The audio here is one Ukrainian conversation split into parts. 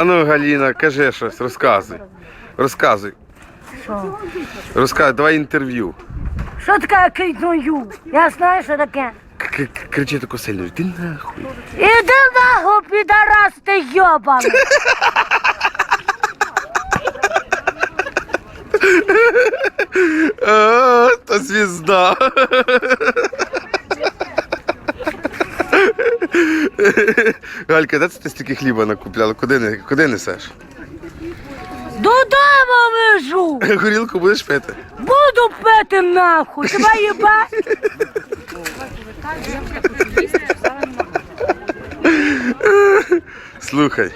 А ну, Галіна, кажи щось, розказуй. Розказуй. Що? Розказуй, давай інтерв'ю. Що таке крикною? Я знаю, що таке. К- к- Кричи тако сильно, іди нахуй. Іди нахуй, підарас ти йобаний. А, та звізда. Галька, де це ти стільки хліба накупляла? Куди, не- куди несеш? Додому вижу. Горілку будеш пити? Буду пити нахуй. Тебе їба? Слухай,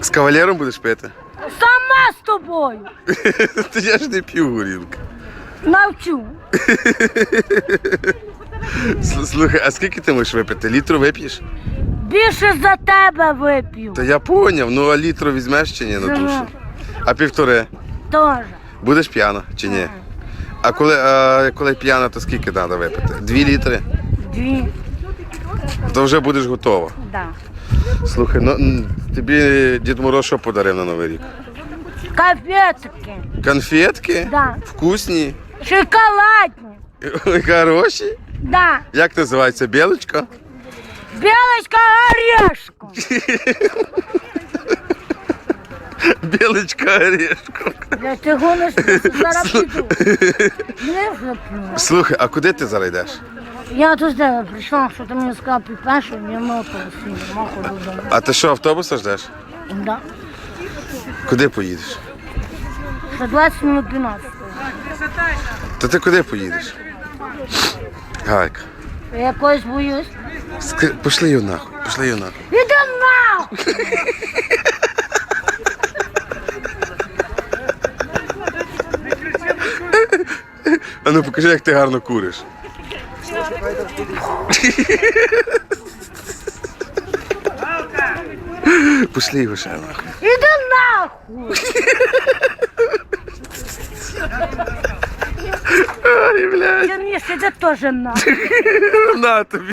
з кавалером будеш пити? Сама з тобою. Та я ж не п'ю горілки. Навчу. Слухай, а скільки ти можеш випити? Літру вип'єш? Більше за тебе вип'ю. Та я поняв, ну а літру візьмеш чи ні на душу? А півтори? Тоже. Будеш п'яна чи ні? А коли, а, коли п'яна, то скільки треба випити? Дві літри? Дві. То вже будеш готова. Да. Слухай, ну тобі Дід Мороз що подарив на Новий рік? Капетки. Конфетки? Да. Вкусні? Шоколадні. Хороші? Да. Як називається? Білочка? Білочка орешку. Білочка орешко. Я ти гониш, зараз піду. Не вже п'ю. Слухай, а куди ти зараз йдеш? Я тут де прийшла, що ти мені сказав піпешу, я мокру додому. А ти що, автобуса ждеш? Да. Куди поїдеш? За 20 минут 12. Та ти куди поїдеш? Гайка. Я якось боюсь. Ски... Пошли його нахуй, пошли його нахуй. Іди нахуй! А ну покажи, як ти гарно куриш. Пошли його ще нахуй. Іди нахуй! Ай, блядь. Мені ще теж нахуй. На тобі.